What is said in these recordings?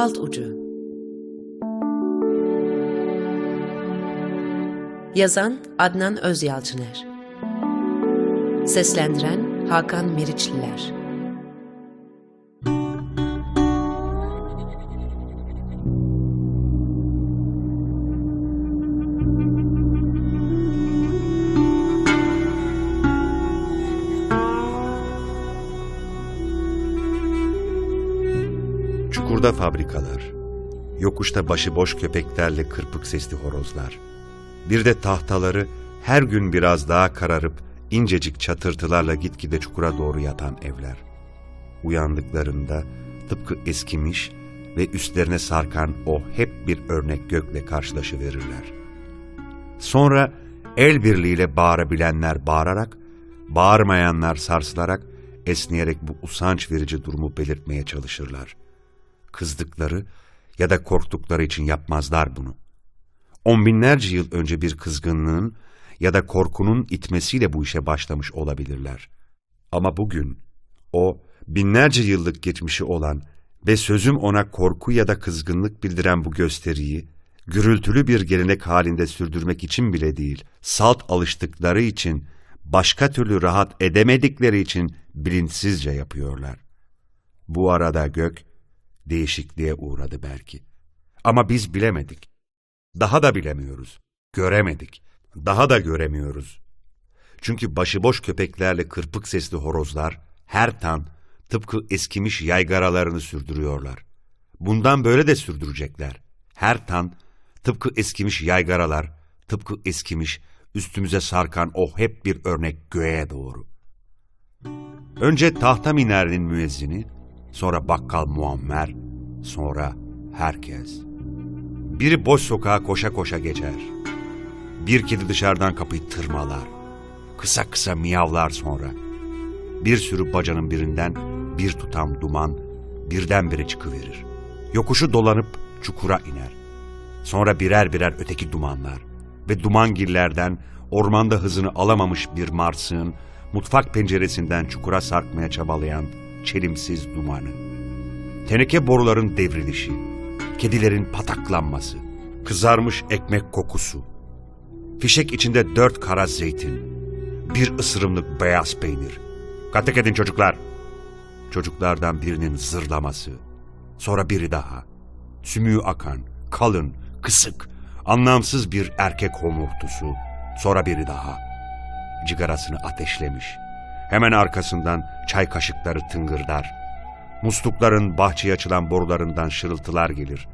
Alt ucu. Yazan Adnan Özyalçıner. Seslendiren Hakan Meriçliler Çukurda fabrikalar, yokuşta başıboş köpeklerle kırpık sesli horozlar. Bir de tahtaları her gün biraz daha kararıp incecik çatırtılarla gitgide çukura doğru yatan evler. Uyandıklarında tıpkı eskimiş ve üstlerine sarkan o hep bir örnek gökle karşılaşıverirler. Sonra el birliğiyle bağırabilenler bağırarak, bağırmayanlar sarsılarak, esneyerek bu usanç verici durumu belirtmeye çalışırlar. Kızdıkları ya da korktukları için yapmazlar bunu. On binlerce yıl önce bir kızgınlığın ya da korkunun itmesiyle bu işe başlamış olabilirler. Ama bugün o binlerce yıllık geçmişi olan ve sözüm ona korku ya da kızgınlık bildiren bu gösteriyi gürültülü bir gelenek halinde sürdürmek için bile değil, salt alıştıkları için, başka türlü rahat edemedikleri için bilinçsizce yapıyorlar. Bu arada gök değişikliğe uğradı belki. Ama biz bilemedik. Daha da bilemiyoruz. Göremedik. Daha da göremiyoruz. Çünkü başıboş köpeklerle kırpık sesli horozlar her tan tıpkı eskimiş yaygaralarını sürdürüyorlar. Bundan böyle de sürdürecekler. Her tan tıpkı eskimiş yaygaralar, tıpkı eskimiş üstümüze sarkan o hep bir örnek göğe doğru. Önce tahta minerinin müezzini, sonra bakkal Muammer, sonra herkes. Biri boş sokağa koşa koşa geçer. Bir kedi dışarıdan kapıyı tırmalar. Kısa kısa miyavlar sonra. Bir sürü bacanın birinden bir tutam duman birdenbire çıkıverir. Yokuşu dolanıp çukura iner. Sonra birer birer öteki dumanlar ve dumangillerden ormanda hızını alamamış bir marsığın mutfak penceresinden çukura sarkmaya çabalayan çelimsiz dumanı. Teneke boruların devrilişi, kedilerin pataklanması, kızarmış ekmek kokusu, fişek içinde dört kara zeytin, bir ısırımlık beyaz peynir. Katek edin çocuklar. Çocuklardan birinin zırlaması, sonra biri daha. Sümüğü akan, kalın, kısık, anlamsız bir erkek homurtusu, sonra biri daha. Cigarasını ateşlemiş. Hemen arkasından çay kaşıkları tıngırdar. Muslukların bahçeye açılan borularından şırıltılar gelir.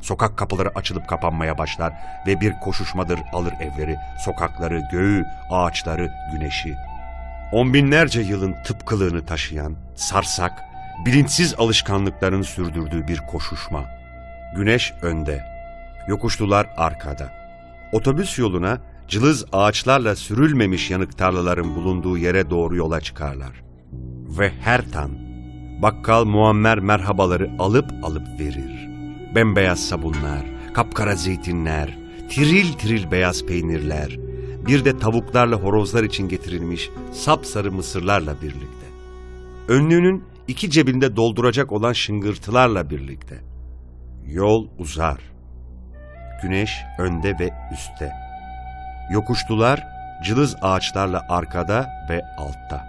Sokak kapıları açılıp kapanmaya başlar ve bir koşuşmadır alır evleri, sokakları, göğü, ağaçları, güneşi. On binlerce yılın tıpkılığını taşıyan, sarsak, bilinçsiz alışkanlıkların sürdürdüğü bir koşuşma. Güneş önde, yokuşlular arkada. Otobüs yoluna cılız ağaçlarla sürülmemiş yanık tarlaların bulunduğu yere doğru yola çıkarlar. Ve her tan, bakkal muammer merhabaları alıp alıp verir. Bembeyaz sabunlar, kapkara zeytinler, tiril tiril beyaz peynirler, bir de tavuklarla horozlar için getirilmiş sapsarı mısırlarla birlikte. Önlüğünün iki cebinde dolduracak olan şıngırtılarla birlikte. Yol uzar. Güneş önde ve üstte. Yokuşlular cılız ağaçlarla arkada ve altta.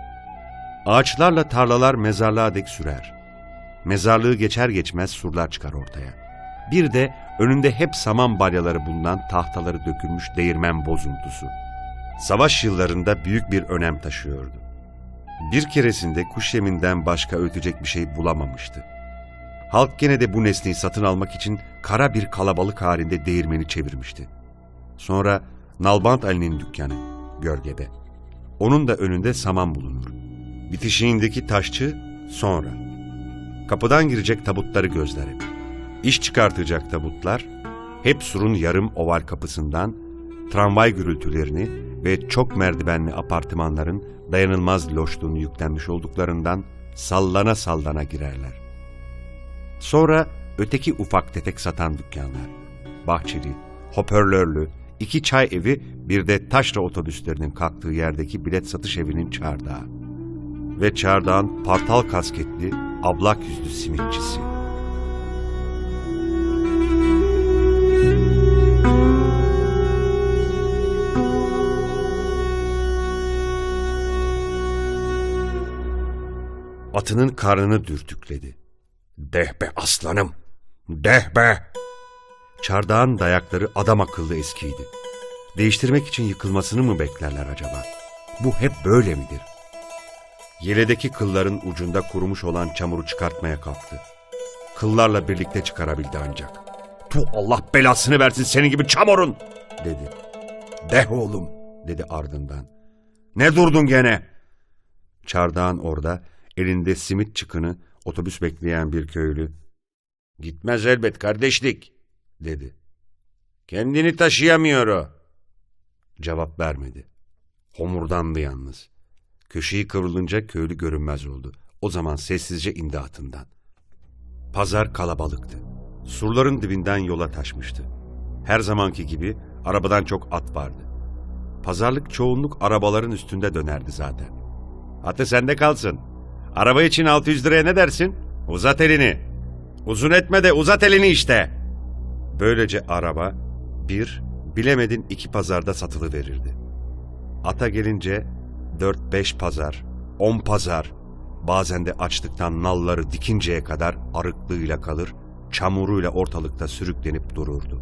Ağaçlarla tarlalar mezarlığa dek sürer. Mezarlığı geçer geçmez surlar çıkar ortaya. Bir de önünde hep saman balyaları bulunan tahtaları dökülmüş değirmen bozuntusu. Savaş yıllarında büyük bir önem taşıyordu. Bir keresinde kuş yeminden başka ötecek bir şey bulamamıştı. Halk gene de bu nesneyi satın almak için kara bir kalabalık halinde değirmeni çevirmişti. Sonra Nalbant Ali'nin dükkanı, gölgede. Onun da önünde saman bulunur. Bitişiğindeki taşçı sonra. Kapıdan girecek tabutları gözler. İş çıkartacak tabutlar hep surun yarım oval kapısından tramvay gürültülerini ve çok merdivenli apartmanların dayanılmaz loşluğunu yüklenmiş olduklarından sallana sallana girerler. Sonra öteki ufak tefek satan dükkanlar. Bahçeli, hoparlörlü, iki çay evi, bir de taşra otobüslerinin kalktığı yerdeki bilet satış evinin çardağı. Ve çardağın partal kasketli, ablak yüzlü simitçisi. Atının karnını dürtükledi. Deh be aslanım! Deh be! Çardağın dayakları adam akıllı eskiydi. Değiştirmek için yıkılmasını mı beklerler acaba? Bu hep böyle midir? Yeledeki kılların ucunda kurumuş olan çamuru çıkartmaya kalktı. Kıllarla birlikte çıkarabildi ancak. Tu Allah belasını versin senin gibi çamurun! dedi. Deh oğlum, dedi ardından. Ne durdun gene? Çardağın orada, elinde simit çıkını, otobüs bekleyen bir köylü. Gitmez elbet kardeşlik, dedi. Kendini taşıyamıyor o. Cevap vermedi. Homurdandı yalnız. Köşeyi kıvrılınca köylü görünmez oldu. O zaman sessizce indi atından. Pazar kalabalıktı. Surların dibinden yola taşmıştı. Her zamanki gibi arabadan çok at vardı. Pazarlık çoğunluk arabaların üstünde dönerdi zaten. Atı sende kalsın. Araba için 600 liraya ne dersin? Uzat elini. Uzun etme de uzat elini işte. Böylece araba bir, bilemedin iki pazarda satılı verirdi. Ata gelince dört beş pazar, on pazar, bazen de açlıktan nalları dikinceye kadar arıklığıyla kalır, çamuruyla ortalıkta sürüklenip dururdu.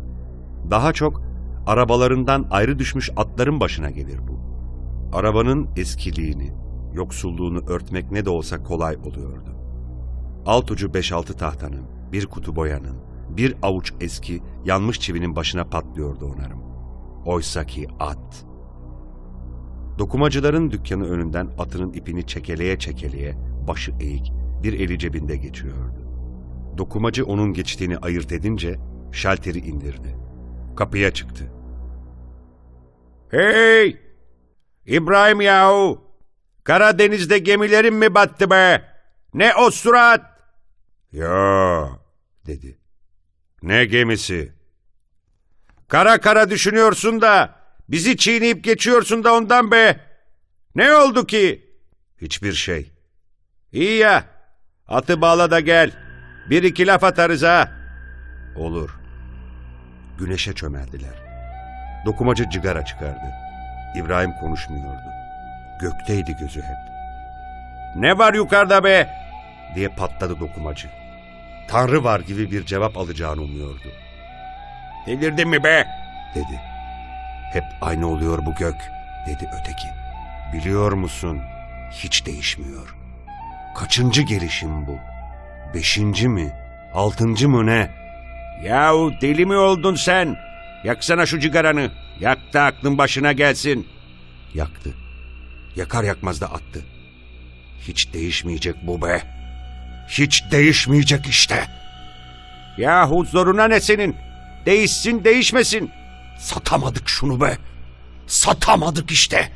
Daha çok arabalarından ayrı düşmüş atların başına gelir bu. Arabanın eskiliğini, yoksulluğunu örtmek ne de olsa kolay oluyordu. Alt ucu 5-6 tahtanın, bir kutu boyanın, bir avuç eski, yanmış çivinin başına patlıyordu onarım. Oysaki at. Dokumacıların dükkanı önünden atının ipini çekeleye çekeleye, başı eğik, bir eli cebinde geçiyordu. Dokumacı onun geçtiğini ayırt edince şalteri indirdi. Kapıya çıktı. Hey! İbrahim yahu! Karadeniz'de gemilerin mi battı be? Ne o surat? Yo, dedi. Ne gemisi? Kara kara düşünüyorsun da, bizi çiğneyip geçiyorsun da ondan be. Ne oldu ki? Hiçbir şey. İyi ya, atı bağla da gel. Bir iki laf atarız ha. Olur. Güneşe çömeldiler. Dokumacı cigara çıkardı. İbrahim konuşmuyordu. Gökteydi gözü hep. Ne var yukarıda be? diye patladı dokumacı. Tanrı var gibi bir cevap alacağını umuyordu. Delirdin mi be? dedi. Hep aynı oluyor bu gök, dedi öteki. Biliyor musun, hiç değişmiyor. Kaçıncı gelişim bu? Beşinci mi? Altıncı mı ne? Yahu deli mi oldun sen? Yaksana şu cigaranı. Yak da aklın başına gelsin. Yaktı. Yakar yakmaz da attı. Hiç değişmeyecek bu be. Hiç değişmeyecek işte. Yahu zoruna ne senin? Değişsin değişmesin. Satamadık şunu be. Satamadık işte.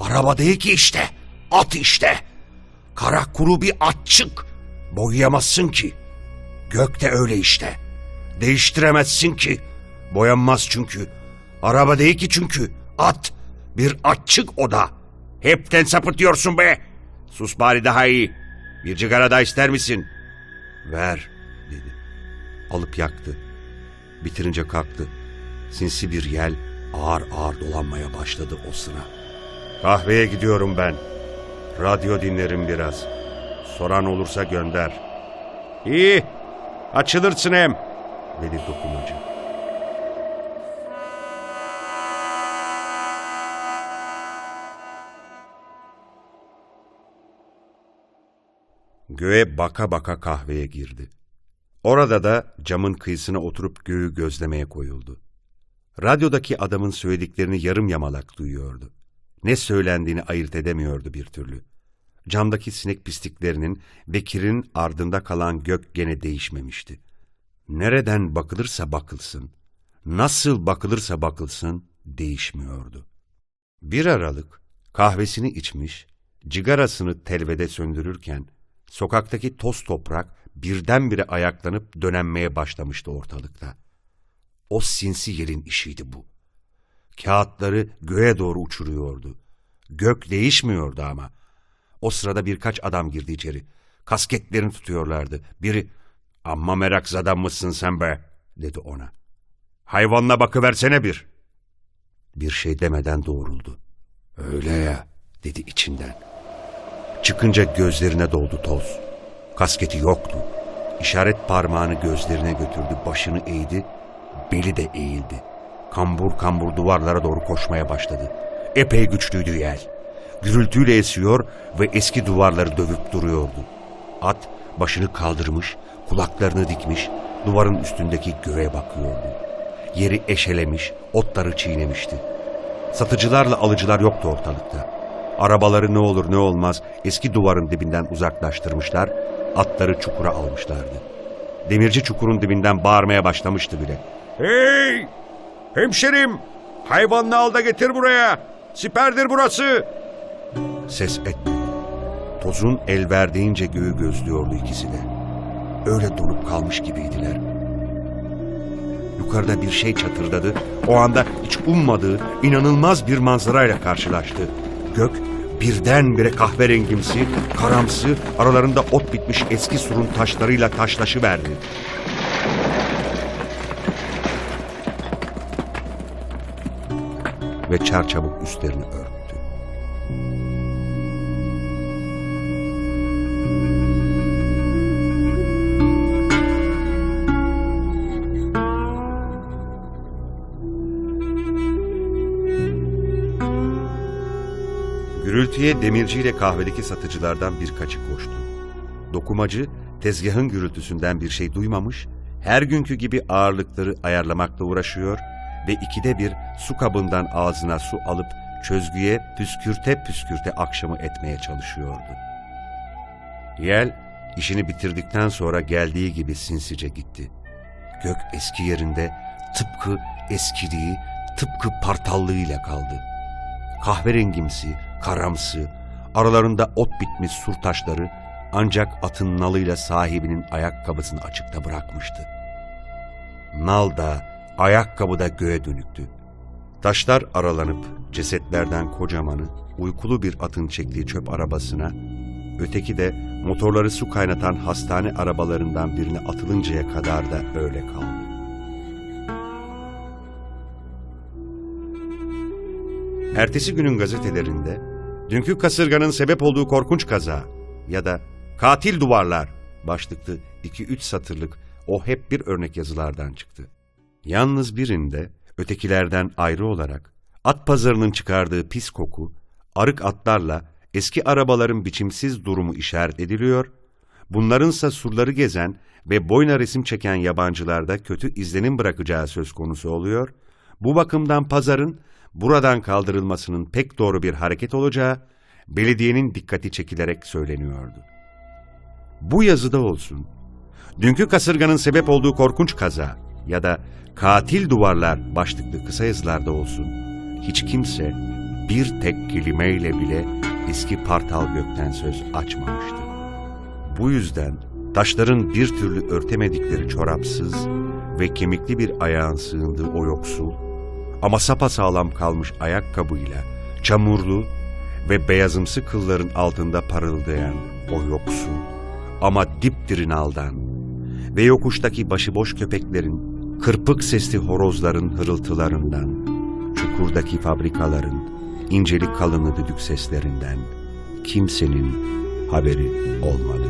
Araba değil ki işte. At işte. Kara kuru bir atçık. Boyayamazsın ki. Gök de öyle işte. Değiştiremezsin ki. Boyanmaz çünkü. Araba değil ki çünkü. At. Bir atçık o da. Hepten sapıtıyorsun be. Sus bari daha iyi. Bir cigara daha ister misin? Ver dedi. Alıp yaktı. Bitirince kalktı. Sinsi bir yel ağır ağır dolanmaya başladı o sıra. Kahveye gidiyorum ben. Radyo dinlerim biraz. Soran olursa gönder. İyi. Açılırsın hem. Dedi dokumacı. Göğe baka baka kahveye girdi. Orada da camın kıyısına oturup göğü gözlemeye koyuldu. Radyodaki adamın söylediklerini yarım yamalak duyuyordu. Ne söylendiğini ayırt edemiyordu bir türlü. Camdaki sinek pisliklerinin Bekir'in ardında kalan gök gene değişmemişti. Nereden bakılırsa bakılsın, nasıl bakılırsa bakılsın değişmiyordu. Bir aralık kahvesini içmiş, cigarasını telvede söndürürken sokaktaki toz toprak birdenbire ayaklanıp dönenmeye başlamıştı ortalıkta. O sinsi yerin işiydi bu. Kağıtları göğe doğru uçuruyordu. Gök değişmiyordu ama. O sırada birkaç adam girdi içeri. Kasketlerini tutuyorlardı. Biri, amma merak adam mısın sen be, dedi ona. Hayvanla bakıversene bir. Bir şey demeden doğruldu. Öyle ya, dedi içinden. Çıkınca gözlerine doldu toz. Kasketi yoktu. İşaret parmağını gözlerine götürdü, başını eğdi, beli de eğildi. Kambur kambur duvarlara doğru koşmaya başladı. Epey güçlüydü yel. Gürültüyle esiyor ve eski duvarları dövüp duruyordu. At başını kaldırmış, kulaklarını dikmiş, duvarın üstündeki göğe bakıyordu. Yeri eşelemiş, otları çiğnemişti. Satıcılarla alıcılar yoktu ortalıkta. Arabaları ne olur ne olmaz eski duvarın dibinden uzaklaştırmışlar, atları çukura almışlardı. Demirci çukurun dibinden bağırmaya başlamıştı bile. Hey! Hemşerim! Hayvanını al da getir buraya! Siperdir burası! Ses etmedi. Tozun el verdiğince göğü gözlüyordu ikisi de. Öyle donup kalmış gibiydiler. Yukarıda bir şey çatırdadı. O anda hiç ummadığı inanılmaz bir manzarayla karşılaştı. Gök birdenbire kahverengimsi, karamsı, aralarında ot bitmiş eski surun taşlarıyla taşlaşıverdi. Ve çarçabuk üstlerini örttü. Gürültüye demirciyle kahvedeki satıcılardan birkaçı koştu. Dokumacı tezgahın gürültüsünden bir şey duymamış, her günkü gibi ağırlıkları ayarlamakla uğraşıyor ve ikide bir su kabından ağzına su alıp çözgüye püskürte püskürte akşamı etmeye çalışıyordu. Yel işini bitirdikten sonra geldiği gibi sinsice gitti. Gök eski yerinde tıpkı eskidiği, tıpkı partallığıyla kaldı kahverengimsi, karamsı, aralarında ot bitmiş sur taşları ancak atın nalıyla sahibinin ayakkabısını açıkta bırakmıştı. Nal da, ayakkabı da göğe dönüktü. Taşlar aralanıp cesetlerden kocamanı, uykulu bir atın çektiği çöp arabasına, öteki de motorları su kaynatan hastane arabalarından birine atılıncaya kadar da öyle kaldı. Ertesi günün gazetelerinde dünkü kasırganın sebep olduğu korkunç kaza ya da katil duvarlar başlıklı 2-3 satırlık o hep bir örnek yazılardan çıktı. Yalnız birinde ötekilerden ayrı olarak at pazarının çıkardığı pis koku arık atlarla eski arabaların biçimsiz durumu işaret ediliyor, bunlarınsa surları gezen ve boyna resim çeken yabancılarda kötü izlenim bırakacağı söz konusu oluyor. Bu bakımdan pazarın buradan kaldırılmasının pek doğru bir hareket olacağı belediyenin dikkati çekilerek söyleniyordu. Bu yazıda olsun, dünkü kasırganın sebep olduğu korkunç kaza ya da katil duvarlar başlıklı kısa yazılarda olsun, hiç kimse bir tek kelimeyle bile eski partal gökten söz açmamıştı. Bu yüzden taşların bir türlü örtemedikleri çorapsız ve kemikli bir ayağın sığındığı o yoksul, ama sapasağlam kalmış ayakkabıyla, çamurlu ve beyazımsı kılların altında parıldayan o yoksul ama dipdirin aldan ve yokuştaki başıboş köpeklerin, kırpık sesli horozların hırıltılarından, çukurdaki fabrikaların inceli kalını düdük seslerinden kimsenin haberi olmadı.